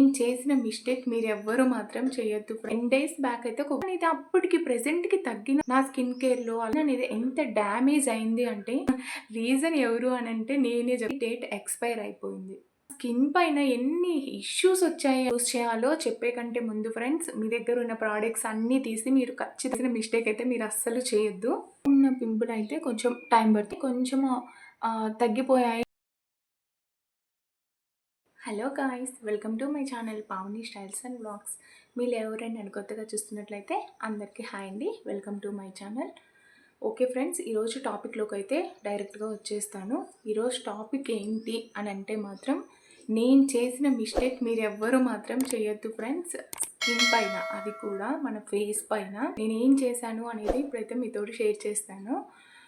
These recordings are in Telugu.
నేను చేసిన మిస్టేక్ మీరు ఎవ్వరు మాత్రం చేయొద్దు టెన్ డేస్ బ్యాక్ అయితే ఒక అనేది అప్పటికి ప్రెసెంట్కి తగ్గిన నా స్కిన్ కేర్లో అనేది ఎంత డ్యామేజ్ అయింది అంటే రీజన్ ఎవరు అని అంటే నేనే డేట్ ఎక్స్పైర్ అయిపోయింది. స్కిన్ పైన ఎన్ని ఇష్యూస్ వచ్చాయి యూస్ చేయాలో చెప్పే కంటే ముందు ఫ్రెండ్స్ మీ దగ్గర ఉన్న ప్రోడక్ట్స్ అన్నీ తీసి మీరు ఖచ్చితంగా మిస్టేక్ అయితే మీరు అస్సలు చేయొద్దు. ఉన్న పింపుల్ అయితే కొంచెం టైం పడుతుంది. కొంచెం తగ్గిపోయాయి. Hello guys welcome to my channel Pavani styles and blogs. మీరు ఎవరైనా నేను కొత్తగా చూస్తున్నట్లయితే అందరికీ హాయ్ అండి. Welcome to my channel. Okay friends ఈరోజు టాపిక్లోకి అయితే డైరెక్ట్గా వచ్చేస్తాను. ఈరోజు టాపిక్ ఏంటి అని అంటే మాత్రం నేను చేసిన మిస్టేక్ మీరు ఎవ్వరు మాత్రం చేయొద్దు ఫ్రెండ్స్. స్కిన్ పైన అది కూడా మన ఫేస్ పైన. నేను ఏం చేశాను అనేది ఇప్పుడైతే మీతోటి షేర్ చేస్తాను.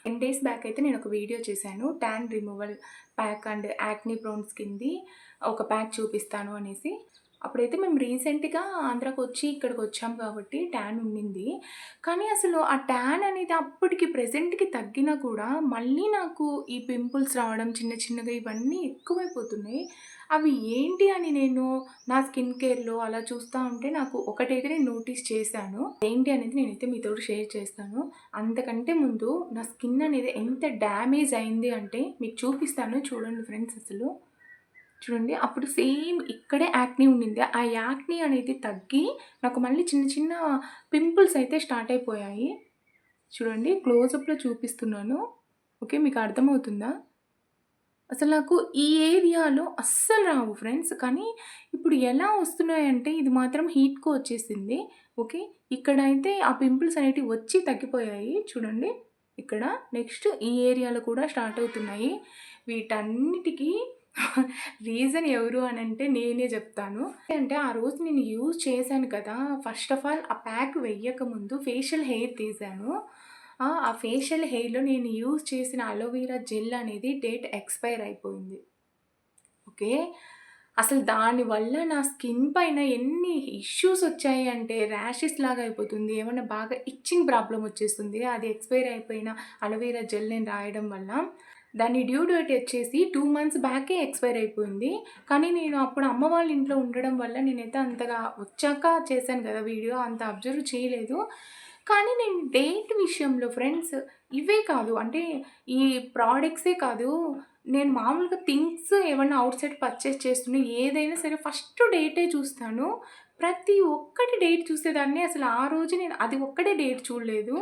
టెన్ డేస్ బ్యాక్ అయితే నేను ఒక వీడియో చేశాను. Tan removal pack and acne prones కింది ఒక ప్యాక్ చూపిస్తాను అనేసి. అప్పుడైతే మేము రీసెంట్గా ఆంధ్రాకి వచ్చి ఇక్కడికి వచ్చాం కాబట్టి ట్యాన్ ఉండింది. కానీ అసలు ఆ ట్యాన్ అనేది అప్పటికి ప్రజెంట్కి తగ్గినా కూడా మళ్ళీ నాకు ఈ పింపుల్స్ రావడం చిన్న చిన్నగా ఇవన్నీ ఎక్కువైపోతున్నాయి. అవి ఏంటి అని నేను నా స్కిన్ కేర్లో అలా చూస్తూ ఉంటే నాకు ఒకటైతే నేను నోటీస్ చేశాను. ఏంటి అనేది నేనైతే మీతో షేర్ చేస్తాను. అంతకంటే ముందు నా స్కిన్ అనేది ఎంత డ్యామేజ్ అయింది అంటే మీకు చూపిస్తాను. చూడండి ఫ్రెండ్స్ అసలు. చూడండి అప్పుడు సేమ్ ఇక్కడే యాక్నీ ఉండింది. ఆ యాక్నీ అనేది తగ్గి నాకు మళ్ళీ చిన్న చిన్న పింపుల్స్ అయితే స్టార్ట్ అయిపోయాయి. చూడండి క్లోజప్లో చూపిస్తున్నాను. ఓకే మీకు అర్థమవుతుందా? అసలు నాకు ఈ ఏరియాలో అస్సలు రావు ఫ్రెండ్స్. కానీ ఇప్పుడు ఎలా వస్తున్నాయంటే ఇది మాత్రం హీట్కు వచ్చేసింది. ఓకే? ఇక్కడైతే ఆ పింపుల్స్ అనేటివి వచ్చి తగ్గిపోయాయి. చూడండి. ఇక్కడ నెక్స్ట్ ఈ ఏరియాలో కూడా స్టార్ట్ అవుతున్నాయి. వీటన్నిటికీ రీజన్ ఎవరు అని అంటే నేనే చెప్తాను. అంటే ఆ రోజు నేను యూజ్ చేశాను కదా ఫస్ట్ ఆఫ్ ఆల్ ఆ ప్యాక్ వెయ్యక ముందు ఫేషియల్ హెయిర్ తీసాను ఆ ఫేషియల్ హెయిర్లో నేను యూజ్ చేసిన అలోవీరా జెల్ అనేది డేట్ ఎక్స్పైర్ అయిపోయింది. ఓకే? అసలు దానివల్ల నా స్కిన్ పైన ఎన్ని ఇష్యూస్ వచ్చాయి అంటే ర్యాషెస్ లాగా అయిపోతుంది ఏమన్నా బాగా ఇచ్చింగ్ ప్రాబ్లం వచ్చేస్తుంది అది ఎక్స్పైర్ అయిపోయిన అలోవీరా జెల్ నేను రాయడం వల్ల దాని డ్యూ డేట్ వచ్చేసి టూ మంత్స్ బ్యాకే ఎక్స్పైర్ అయిపోయింది. కానీ నేను అప్పుడు అమ్మ వాళ్ళ ఇంట్లో ఉండడం వల్ల నేనైతే అంతగా వచ్చాక చేశాను కదా వీడియో అంత అబ్జర్వ్ చేయలేదు. కానీ నేను డేట్ విషయంలో ఫ్రెండ్స్ ఇవే కాదు అంటే ఈ ప్రోడక్ట్సే కాదు నేను మామూలుగా థింగ్స్ ఏమన్నా అవుట్ సైడ్ పర్చేస్ చేస్తున్నా ఏదైనా సరే ఫస్ట్ డేటే చూస్తాను. ప్రతి ఒక్కటి డేట్ చూసేదాన్ని. అసలు ఆ రోజు నేను అది ఒక్కటే డేట్ చూడలేదు.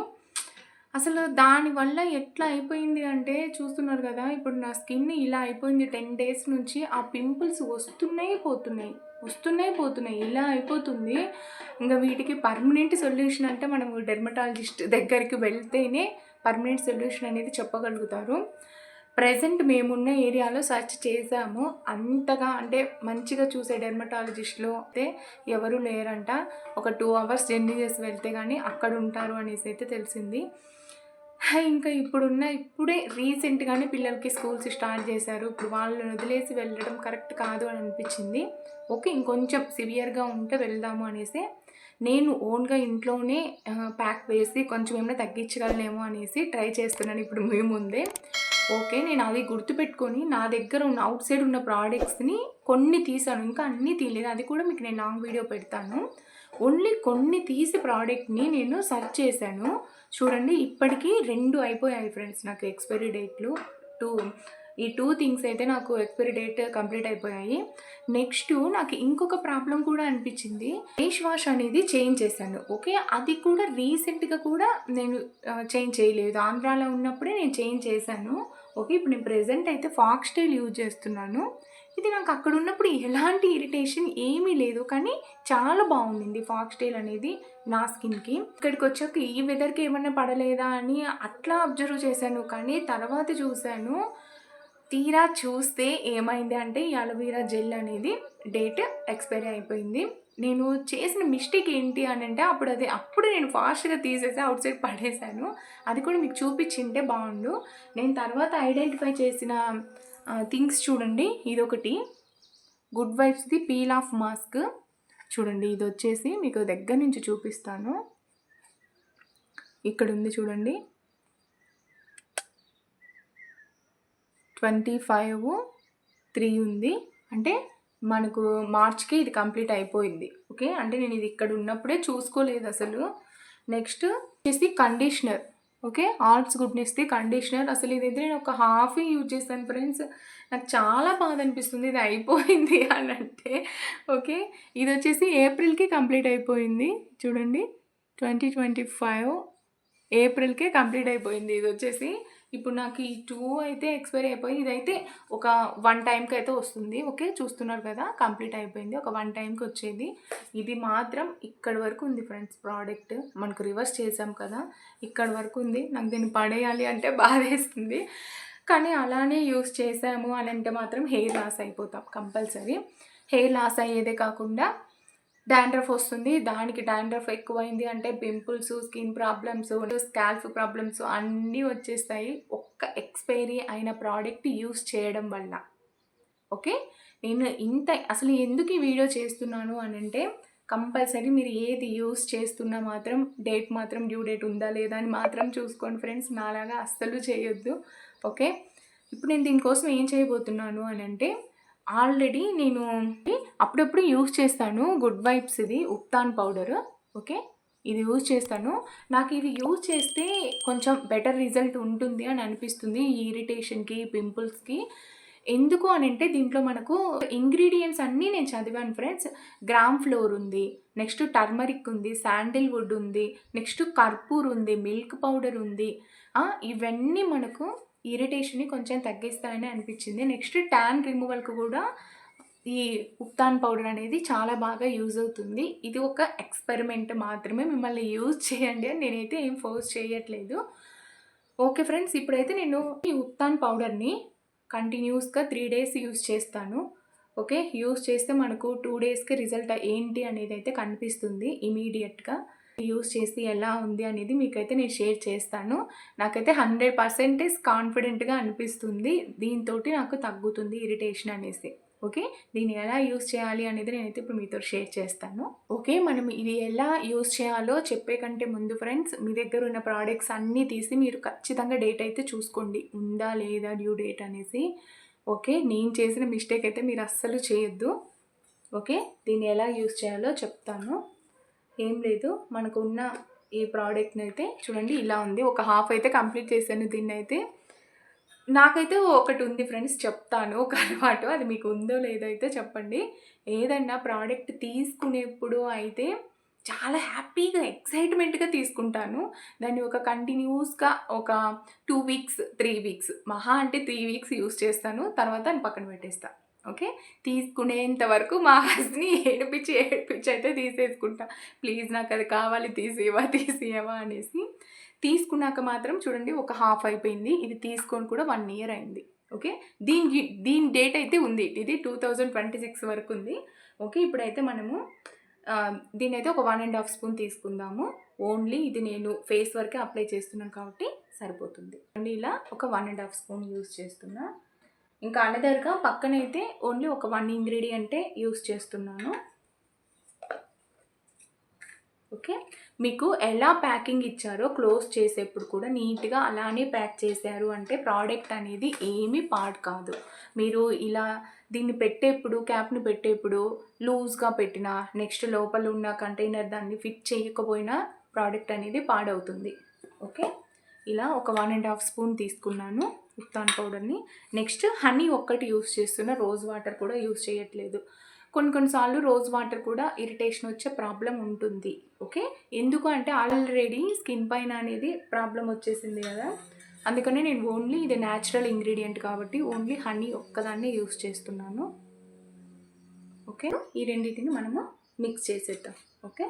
అసలు దానివల్ల ఎట్లా అయిపోయింది అంటే చూస్తున్నారు కదా ఇప్పుడు నా స్కిన్ ఇలా అయిపోయింది టెన్ డేస్ నుంచి ఆ పింపుల్స్ వస్తున్నాయి పోతున్నాయి వస్తున్నాయి పోతున్నాయి ఇలా అయిపోతుంది. ఇంకా వీటికి పర్మనెంట్ సొల్యూషన్ అంటే మనం డెర్మటాలజిస్ట్ దగ్గరికి వెళ్తేనే పర్మనెంట్ సొల్యూషన్ అనేది చెప్పగలుగుతారు. ప్రజెంట్ మేమున్న ఏరియాలో సెర్చ్ చేసాము. అంతగా అంటే మంచిగా చూసే డెర్మటాలజిస్ట్లో అయితే ఎవరు లేరంట. ఒక టూ అవర్స్ జర్నీ చేసి వెళ్తే కానీ అక్కడ ఉంటారు అనేసి అయితే తెలిసింది. ఇంకా ఇప్పుడున్న ఇప్పుడే రీసెంట్గానే పిల్లలకి స్కూల్స్ స్టార్ట్ చేశారు. ఇప్పుడు వాళ్ళని వదిలేసి వెళ్ళడం కరెక్ట్ కాదు అని అనిపించింది. ఓకే ఇంకొంచెం సివియర్గా ఉంటే వెళ్దాము అనేసి నేను ఓన్గా ఇంట్లోనే ప్యాక్ వేసి కొంచెం ఏమైనా తగ్గించగలనేమో అనేసి ట్రై చేస్తున్నాను ఇప్పుడు మీ ముందే. ఓకే నేను అది గుర్తుపెట్టుకొని నా దగ్గర ఉన్న అవుట్ సైడ్ ఉన్న ప్రోడక్ట్స్ని కొన్ని తీసాను. ఇంకా అన్నీ తీయలేదు. అది కూడా మీకు నేను లాంగ్ వీడియో పెడతాను. ఓన్లీ కొన్ని తీసి ప్రోడక్ట్ని నేను సెర్చ్ చేశాను. చూడండి ఇప్పటికీ రెండు అయిపోయాయి ఫ్రెండ్స్ నాకు ఎక్స్పైరీ డేట్లు టూ ఈ టూ థింగ్స్ అయితే నాకు ఎక్స్పైరీ డేట్ కంప్లీట్ అయిపోయాయి. నెక్స్ట్ నాకు ఇంకొక ప్రాబ్లం కూడా అనిపించింది. ఫేస్ వాష్ అనేది చేంజ్ చేశాను. ఓకే అది కూడా రీసెంట్గా కూడా నేను చేంజ్ చేయలేదు. ఆంధ్రాలో ఉన్నప్పుడే నేను చేంజ్ చేశాను. ఓకే ఇప్పుడు నేను ప్రెజెంట్ అయితే ఫాక్స్టైల్ యూజ్ చేస్తున్నాను. ఇది నాకు అక్కడ ఉన్నప్పుడు ఎలాంటి ఇరిటేషన్ ఏమీ లేదు. కానీ చాలా బాగుండింది ఫాక్స్టైల్ అనేది నా స్కిన్కి. ఇక్కడికి వచ్చాక ఈ వెదర్కి ఏమన్నా పడలేదా అని అట్లా అబ్జర్వ్ చేశాను. కానీ తర్వాత చూశాను తీరా చూస్తే ఏమైంది అంటే ఈ అలోవీరా జెల్ అనేది డేట్ ఎక్స్పైరీ అయిపోయింది. నేను చేసిన మిస్టేక్ ఏంటి అని అంటే అప్పుడు అది అప్పుడు నేను ఫాస్ట్గా తీసేసి అవుట్ సైడ్ పడేశాను. అది కూడా మీకు చూపించింటే బాగుండు. నేను తర్వాత ఐడెంటిఫై చేసిన థింగ్స్ చూడండి ఇదొకటి గుడ్ వైబ్స్ది పీల్ ఆఫ్ మాస్క్ చూడండి ఇది వచ్చేసి మీకు దగ్గర నుంచి చూపిస్తాను ఇక్కడ ఉంది చూడండి ట్వంటీ ఫైవ్ త్రీ ఉంది అంటే మనకు మార్చ్‌కి ఇది కంప్లీట్ అయిపోయింది. ఓకే. అంటే నేను ఇది ఇక్కడ ఉన్నప్పుడే చూసుకోలేదు అసలు. నెక్స్ట్ వచ్చేసి కండిషనర్. ఓకే. ఆల్స్ గుడ్‌నెస్‌ది కండిషనర్. అసలు ఇదైతే నేను ఒక హాఫే యూజ్ చేశాను ఫ్రెండ్స్. నాకు చాలా బాధ అనిపిస్తుంది ఇది అయిపోయింది అని అంటే. ఓకే. ఇదొచ్చేసి ఏప్రిల్‌కి కంప్లీట్ అయిపోయింది. చూడండి. 2025 ఏప్రిల్‌కే కంప్లీట్ అయిపోయింది ఇది వచ్చేసి ఇప్పుడు నాకు ఈ టూ అయితే ఎక్స్‌పైర్ అయిపోయి ఇదైతే ఒక వన్ టైంకి అయితే వస్తుంది. ఓకే. చూస్తున్నారు కదా! కంప్లీట్ అయిపోయింది. ఒక వన్ టైంకి వచ్చేది. ఇది మాత్రం ఇక్కడ వరకు ఉంది ఫ్రెండ్స్ ప్రోడక్ట్. మనకు రివర్స్ చేసాం కదా! ఇక్కడ వరకు ఉంది. నాకు దీన్ని పడేయాలి అంటే బాధేస్తుంది. కానీ అలానే యూస్ చేసాము అని అంటే మాత్రం హెయిర్ లాస్ అయిపోతాం కంపల్సరీ. హెయిర్ లాస్ అయ్యేదే కాకుండా డాండ్రఫ్ వస్తుంది. దానికి డాండ్రఫ్ ఎక్కువైంది అంటే pimples, skin problems, scalp problems అన్నీ వచ్చేస్తాయి. ఒక్క ఎక్స్‌పైరీ అయిన ప్రోడక్ట్ యూస్ చేయడం వల్ల. ఓకే. నేను ఇంత అసలు ఎందుకు ఈ వీడియో చేస్తున్నాను అనంటే కంపల్సరీ మీరు ఏది యూస్ చేస్తున్నా మాత్రం డేట్ మాత్రం డ్యూ డేట్ ఉందా లేదా అని మాత్రం చూసుకోండి ఫ్రెండ్స్. నాలాగా అస్సలు చేయొద్దు. ఓకే. ఇప్పుడు నేను దీనికోసం ఏం చేయబోతున్నాను అనంటే ఆల్రెడీ నేను అప్పుడప్పుడు యూజ్ చేస్తాను గుడ్ వైబ్స్ ఇది ఉప్తాన్ పౌడర్. ఓకే. ఇది యూజ్ చేస్తాను. నాకు ఇది యూజ్ చేస్తే కొంచెం బెటర్ రిజల్ట్ ఉంటుంది అని అనిపిస్తుంది. ఈ ఇరిటేషన్‌కి, పింపుల్స్‌కి. ఎందుకు అని అంటే దీంట్లో మనకు ఇంగ్రీడియంట్స్ అన్నీ నేను చదివాను ఫ్రెండ్స్. గ్రామ్ ఫ్లోర్ ఉంది. నెక్స్ట్ టర్మరిక్ ఉంది. శాండిల్‌వుడ్ ఉంది. నెక్స్ట్ కర్పూర్ ఉంది. మిల్క్ పౌడర్ ఉంది. ఇవన్నీ మనకు ఇరిటేషన్‌ని కొంచెం తగ్గిస్తాయని అనిపించింది. నెక్స్ట్ ట్యాన్ రిమూవల్‌కి కూడా ఈ ఉప్తాన్ పౌడర్ అనేది చాలా బాగా యూజ్ అవుతుంది. ఇది ఒక ఎక్స్‌పెరిమెంట్ మాత్రమే. మిమ్మల్ని యూజ్ చేయండి అని నేనైతే ఏం ఫోర్స్ చేయట్లేదు. Okay friends. ఇప్పుడైతే నేను ఈ ఉప్తాన్ పౌడర్‌ని కంటిన్యూస్‌గా త్రీ డేస్ యూజ్ చేస్తాను. ఓకే. యూజ్ చేస్తే మనకు టూ డేస్‌కి రిజల్ట్ ఏంటి అనేది అయితే కనిపిస్తుంది ఇమీడియట్గా యూస్ చేసి ఎలా ఉంది అనేది మీకైతే నేను షేర్ చేస్తాను. నాకైతే 100% కాన్ఫిడెంట్‌గా అనిపిస్తుంది. దీంతో నాకు తగ్గుతుంది ఇరిటేషన్ అనేసి. ఓకే. దీన్ని ఎలా యూస్ చేయాలి అనేది నేనైతే ఇప్పుడు మీతో షేర్ చేస్తాను. ఓకే. మనం ఇది ఎలా యూజ్ చేయాలో చెప్పే కంటే ముందు ఫ్రెండ్స్ మీ దగ్గర ఉన్న ప్రోడక్ట్స్ అన్నీ తీసి మీరు ఖచ్చితంగా డేట్ అయితే చూసుకోండి. ఉందా లేదా డ్యూ డేట్ అనేసి. ఓకే. నేను చేసిన మిస్టేక్ అయితే మీరు అస్సలు చేయొద్దు. ఓకే. దీన్ని ఎలా యూజ్ చేయాలో చెప్తాను. ఏం లేదు మనకున్న ఈ ప్రోడక్ట్ని అయితే చూడండి ఇలా ఉంది. ఒక హాఫ్ అయితే కంప్లీట్ చేశాను అయితే నాకైతే ఒకటి ఉంది ఫ్రెండ్స్ చెప్తాను ఒక అలవాటు. అది మీకు ఉందో లేదో అయితే చెప్పండి. ఏదన్నా ప్రోడక్ట్ తీసుకునేప్పుడు అయితే చాలా హ్యాపీగా, ఎక్సైట్‌మెంట్‌గా తీసుకుంటాను. దాన్ని ఒక కంటిన్యూస్‌గా ఒక టూ వీక్స్, త్రీ వీక్స్ మహా అంటే త్రీ వీక్స్ యూజ్ చేస్తాను. తర్వాత దాన్ని పక్కన పెట్టేస్తాను ఓకే. తీసుకునేంత వరకు మా హస్‌ని ఏడిపించి, ఏడిపించి అయితే తీసేసుకుంటా. ప్లీజ్ నాకు అది కావాలి తీసేవా తీసియ్యవా అనేసి. తీసుకున్నాక మాత్రం చూడండి ఒక హాఫ్ అయిపోయింది. ఇది తీసుకొని కూడా వన్ ఇయర్ అయింది. ఓకే. దీని దీని డేట్ అయితే ఉంది. ఇది 2026 వరకు ఉంది. ఓకే. ఇప్పుడైతే మనము దీని దీన్నైతే ఒక వన్ అండ్ హాఫ్ స్పూన్ తీసుకుందాము. ఓన్లీ ఇది నేను ఫేస్ వరకే అప్లై చేస్తున్నాను కాబట్టి సరిపోతుంది. ఇలా ఒక one and half spoon use చేస్తున్నాను ఇంకా అనదర్‌గా పక్కనైతే ఓన్లీ ఒక వన్ ఇంగ్రీడియంటే యూస్ చేస్తున్నాను. ఓకే. మీకు ఎలా ప్యాకింగ్ ఇచ్చారో క్లోజ్ చేసేప్పుడు కూడా నీట్‌గా అలానే ప్యాక్ చేశారు అంటే ప్రోడక్ట్ అనేది ఏమీ పాడు కాదు. మీరు ఇలా దీన్ని పెట్టేప్పుడు క్యాప్‌ని పెట్టేప్పుడు లూజ్‌గా పెట్టినా, నెక్స్ట్ లోపల ఉన్న కంటైనర్ దాన్ని ఫిట్ చేయకపోయినా ప్రోడక్ట్ అనేది పాడవుతుంది. ఓకే. ఇలా ఒక వన్ అండ్ హాఫ్ స్పూన్ తీసుకున్నాను ఉప్తాన్ పౌడర్‌ని. నెక్స్ట్ హనీ ఒక్కటి యూజ్ చేస్తున్న రోజ్ వాటర్ కూడా యూస్ చేయట్లేదు. కొన్ని కొన్ని సార్లు రోజ్ వాటర్ కూడా ఇరిటేషన్ వచ్చే ప్రాబ్లం ఉంటుంది. ఓకే. ఎందుకు అంటే ఆల్రెడీ స్కిన్ పైన అనేది ప్రాబ్లం వచ్చేసింది కదా! అందుకనే నేను ఓన్లీ ఇది న్యాచురల్ ఇంగ్రీడియంట్ కాబట్టి ఓన్లీ హనీ ఒక్కదాన్నే యూజ్ చేస్తున్నాను. ఓకే. ఈ రెండిటిని మనము మిక్స్ చేసేద్దాం. ఓకే.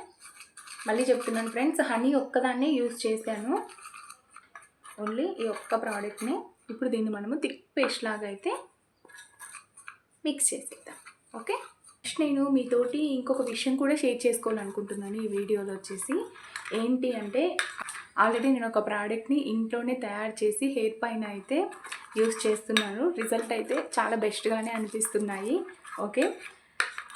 మళ్ళీ చెప్తున్నాను ఫ్రెండ్స్ హనీ ఒక్కదాన్నే యూస్ చేశాను. ఓన్లీ ఈ ఒక్క ప్రోడక్ట్‌ని. ఇప్పుడు దీన్ని మనము థిక్ పేస్ట్ లాగా అయితే మిక్స్ చేసేద్దాం. ఓకే. నెక్స్ట్ నేను మీతోటి ఇంకొక విషయం కూడా షేర్ చేసుకోవాలనుకుంటున్నాను ఈ వీడియోలో వచ్చేసి. ఏంటి అంటే ఆల్రెడీ నేను ఒక ప్రోడక్ట్‌ని ఇంట్లోనే తయారు చేసి హెయిర్ పైన అయితే యూస్ చేస్తున్నాను. రిజల్ట్ అయితే చాలా బెస్ట్‌గానే అనిపిస్తున్నాయి. ఓకే.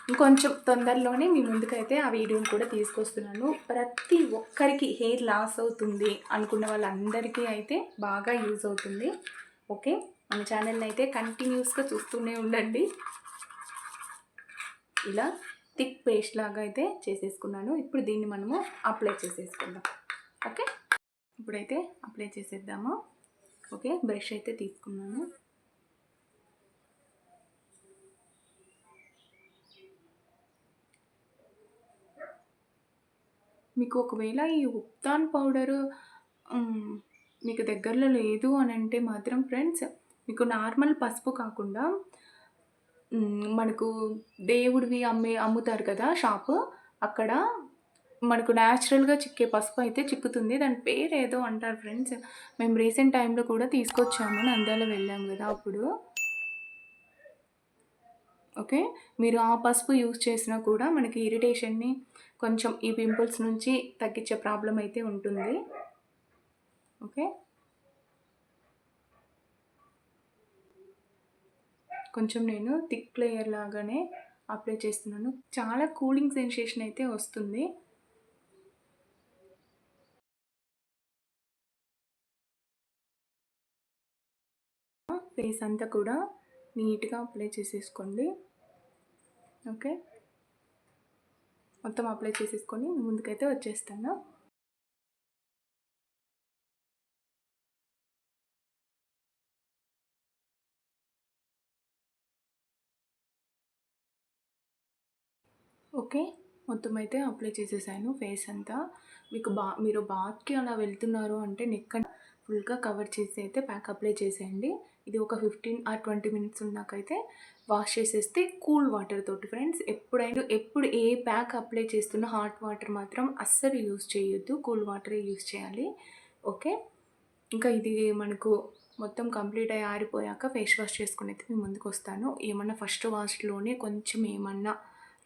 ఇంకొంచెం తొందరలోనే మీ ముందుకైతే ఆ వీడియోని కూడా తీసుకొస్తున్నాను. ప్రతి ఒక్కరికి హెయిర్ లాస్ అవుతుంది అనుకున్న వాళ్ళందరికీ అయితే బాగా యూజ్ అవుతుంది. ఓకే. మన ఛానల్‌ని అయితే కంటిన్యూస్‌గా చూస్తూనే ఉండండి. ఇలా థిక్ పేస్ట్ లాగా అయితే చేసేసుకున్నాను. ఇప్పుడు దీన్ని మనము అప్లై చేసేసుకుందాం. ఓకే? ఇప్పుడైతే అప్లై చేసేద్దాము. ఓకే? బ్రష్ అయితే తీసుకున్నాను. మీకు ఒకవేళ ఈ ఉప్తాన్ పౌడరు మీకు దగ్గరలో లేదు అని అంటే మాత్రం ఫ్రెండ్స్ మీకు నార్మల్ పసుపు కాకుండా మనకు దేవుడివి అమ్మే అమ్ముతారు కదా షాపు అక్కడ మనకు న్యాచురల్గా చిక్కే పసుపు అయితే చిక్కుతుంది. దాని పేరు ఏదో అంటారు ఫ్రెండ్స్ మేము రీసెంట్ టైంలో కూడా తీసుకొచ్చాము నంద్యాల వెళ్ళాము కదా అప్పుడు. ఓకే మీరు ఆ పసుపు యూస్ చేసినా కూడా మనకి ఇరిటేషన్ని కొంచెం ఈ పింపుల్స్ నుంచి తగ్గించే ప్రాబ్లం అయితే ఉంటుంది. ఓకే? కొంచెం నేను థిక్ లేయర్ లాగానే అప్లై చేస్తున్నాను. చాలా కూలింగ్ సెన్సేషన్ అయితే వస్తుంది. ఫేస్ అంతా కూడా నీట్గా అప్లై చేసేసుకోండి. ఓకే? మొత్తం అప్లై చేసేసుకొని ముందుకైతే వచ్చేస్తాను ఓకే. మొత్తం అయితే అప్లై చేసేసాను ఫేస్ అంతా. మీకు బా మీరు బాత్కి అలా వెళ్తున్నారు అంటే నెక్ ఫుల్గా కవర్ చేసి అయితే ప్యాక్ అప్లై చేసేయండి. ఇది ఒక ఫిఫ్టీన్ ఆర్ ట్వంటీ మినిట్స్ ఉన్నాకైతే వాష్ చేసేస్తే కూల్ వాటర్ తోటి ఫ్రెండ్స్. ఎప్పుడైనా ఎప్పుడు ఏ ప్యాక్ అప్లై చేస్తున్న హాట్ వాటర్ మాత్రం అస్సలు యూజ్ చేయొద్దు. కూల్ వాటరే యూజ్ చేయాలి. ఓకే. ఇంకా ఇది మనకు మొత్తం కంప్లీట్ అయ్యి ఆరిపోయాక ఫేస్ వాష్ చేసుకుని అయితే మేము ముందుకు వస్తాను ఏమన్నా ఫస్ట్ వాష్లోనే కొంచెం ఏమన్నా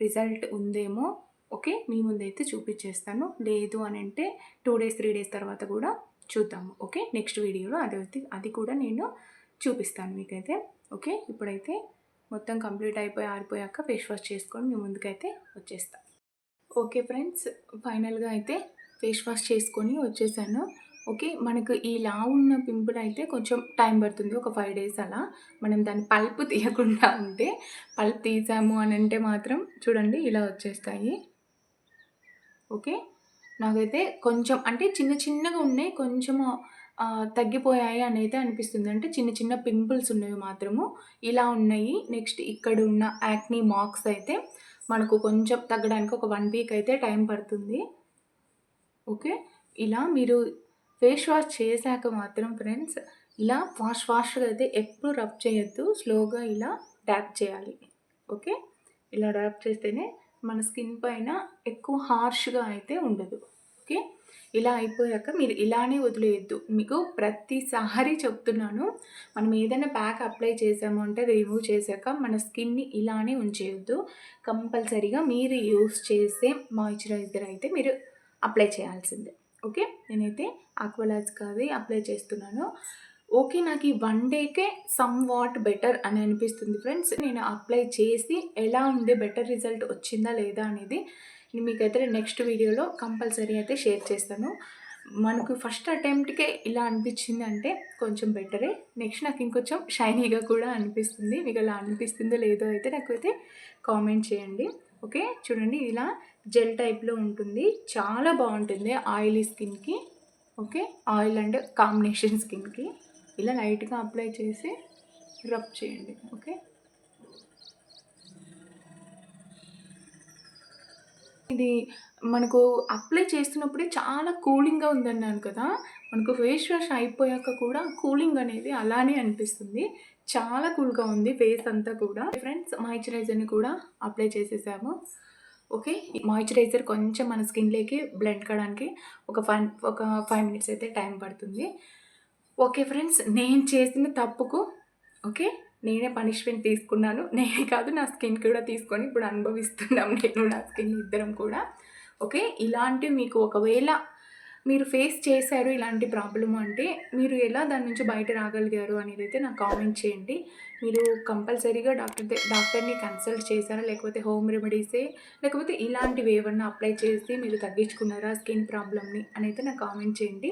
రిజల్ట్ ఉందేమో ఓకే మీ ముందైతే చూపించేస్తాను లేదు అని అంటే టూ డేస్ త్రీ డేస్ తర్వాత కూడా చూద్దాము ఓకే? నెక్స్ట్ వీడియోలో అది అది కూడా నేను చూపిస్తాను మీకైతే ఓకే? ఇప్పుడైతే మొత్తం కంప్లీట్ అయిపోయి ఆరిపోయాక ఫేస్ వాష్ చేసుకొని మీ ముందుకైతే వచ్చేస్తాను ఓకే ఫ్రెండ్స్ ఫైనల్గా అయితే ఫేస్ వాష్ చేసుకొని వచ్చేసాను. ఓకే? మనకు ఈ ఉన్న పింపుల్ అయితే కొంచెం టైం పడుతుంది ఒక ఫైవ్ డేస్ అలా. మనం దాన్ని పల్ప్ తీయకుండా ఉంటే పల్ప్ తీసాము అని అంటే మాత్రం చూడండి ఇలా వచ్చేస్తాయి. ఓకే? నాకైతే కొంచెం అంటే చిన్న చిన్నగా ఉన్నాయి కొంచెము తగ్గిపోయాయి అని అయితే అనిపిస్తుంది. అంటే చిన్న చిన్న పింపుల్స్ ఉన్నవి మాత్రము ఇలా ఉన్నాయి. నెక్స్ట్ ఇక్కడ ఉన్న యాక్నీ మార్క్స్ అయితే మనకు కొంచెం తగ్గడానికి ఒక వన్ వీక్ అయితే టైం పడుతుంది. ఓకే? ఇలా మీరు ఫేస్ వాష్ చేశాక మాత్రం ఫ్రెండ్స్ ఇలా వాష్ వాష్గా అయితే ఎప్పుడు రబ్ చేయొద్దు. స్లోగా ఇలా డ్యాప్ చేయాలి. ఓకే? ఇలా డ్యాప్ చేస్తేనే మన స్కిన్ పైన ఎక్కువ హార్ష్గా అయితే ఉండదు. ఓకే? ఇలా అయిపోయాక మీరు ఇలానే వదిలేయద్దు. మీకు ప్రతిసారి చెప్తున్నాను మనం ఏదైనా ప్యాక్ అప్లై చేసాము అంటే రిమూవ్ చేశాక మన స్కిన్ని ఇలానే ఉంచేయొద్దు. కంపల్సరీగా మీరు యూస్ చేసే మాయిశ్చరైజర్ అయితే మీరు అప్లై చేయాల్సిందే. ఓకే? నేనైతే ఆక్వలాజ్ అప్లై చేస్తున్నాను. ఓకే నాకు ఈ వన్ డేకే సమ్ వాట్ బెటర్ అని అనిపిస్తుంది ఫ్రెండ్స్. నేను అప్లై చేసి ఎలా ఉంది బెటర్ రిజల్ట్ వచ్చిందా లేదా అనేది మీకైతే నెక్స్ట్ వీడియోలో కంపల్సరీ అయితే షేర్ చేస్తాను. మనకు ఫస్ట్ అటెంప్ట్కే ఇలా అనిపించింది అంటే కొంచెం బెటరే. నెక్స్ట్ నాకు ఇంకొంచెం షైనీగా కూడా అనిపిస్తుంది. మీకు అలా అనిపిస్తుందో లేదో అయితే నాకైతే కామెంట్ చేయండి. ఓకే? చూడండి ఇలా జెల్ టైప్లో ఉంటుంది. చాలా బాగుంటుంది ఆయిలీ స్కిన్కి. ఓకే? ఆయిల్ అండ్ కాంబినేషన్ స్కిన్కి. ఇలా లైట్గా అప్లై చేసి రబ్ చేయండి. ఓకే? ఇది మనకు అప్లై చేస్తున్నప్పుడే చాలా కూలింగ్గా ఉందన్నాను కదా. మనకు ఫేస్ వాష్ అయిపోయాక కూడా కూలింగ్ అనేది అలానే అనిపిస్తుంది. చాలా కూల్గా ఉంది ఫేస్ అంతా కూడా. ఫ్రెండ్స్ మాయిశ్చరైజర్ని కూడా అప్లై చేసేసాము. ఓకే? మాయిశ్చరైజర్ కొంచెం మన స్కిన్లోకి బ్లెండ్ కావడానికి ఒక ఫైవ్ ఒక ఫైవ్ మినిట్స్ అయితే టైం పడుతుంది. ఓకే ఫ్రెండ్స్ నేను చేసిన తప్పుకు ఓకే? నేనే పనిష్మెంట్ తీసుకున్నాను. నేనే కాదు నా స్కిన్ కూడా తీసుకొని ఇప్పుడు అనుభవిస్తున్నాం నేను నా స్కిన్ ఇద్దరం కూడా. ఓకే? ఇలాంటివి మీకు ఒకవేళ మీరు ఫేస్ చేశారు ఇలాంటి ప్రాబ్లమ్ అంటే మీరు ఎలా దాని నుంచి బయట రాగలిగారు అనేది అయితే నాకు కామెంట్ చేయండి. మీరు కంపల్సరీగా డాక్టర్ డాక్టర్ని కన్సల్ట్ చేశారా? లేకపోతే హోమ్ రెమెడీసే లేకపోతే ఇలాంటివి ఏమన్నా అప్లై చేసి మీరు తగ్గించుకున్నారా స్కిన్ ప్రాబ్లమ్ని అని అయితే నాకు కామెంట్ చేయండి.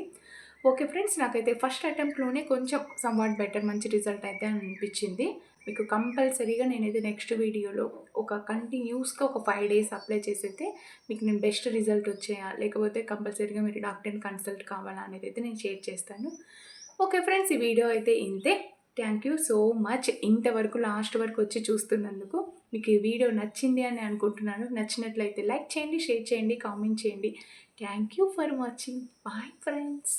ఓకే ఫ్రెండ్స్ నాకైతే ఫస్ట్ అటెంప్ట్లోనే కొంచెం సమ్వాట్ బెటర్ మంచి రిజల్ట్ అయితే అనిపించింది. మీకు కంపల్సరీగా నేనైతే నెక్స్ట్ వీడియోలో ఒక కంటిన్యూస్గా ఒక ఫైవ్ డేస్ అప్లై చేసైతే మీకు నేను బెస్ట్ రిజల్ట్ వచ్చేయా? లేకపోతే కంపల్సరీగా మీరు డాక్టర్ని కన్సల్ట్ కావాలా అనేది అయితే నేను షేర్ చేస్తాను. ఓకే ఫ్రెండ్స్ ఈ వీడియో అయితే ఇంతే. థ్యాంక్ యూ సో మచ్ ఇంతవరకు లాస్ట్ వరకు వచ్చి చూస్తున్నందుకు మీకు ఈ వీడియో నచ్చింది అని అనుకుంటున్నాను. నచ్చినట్లయితే లైక్ చేయండి షేర్ చేయండి కామెంట్ చేయండి. Thank you for watching bye friends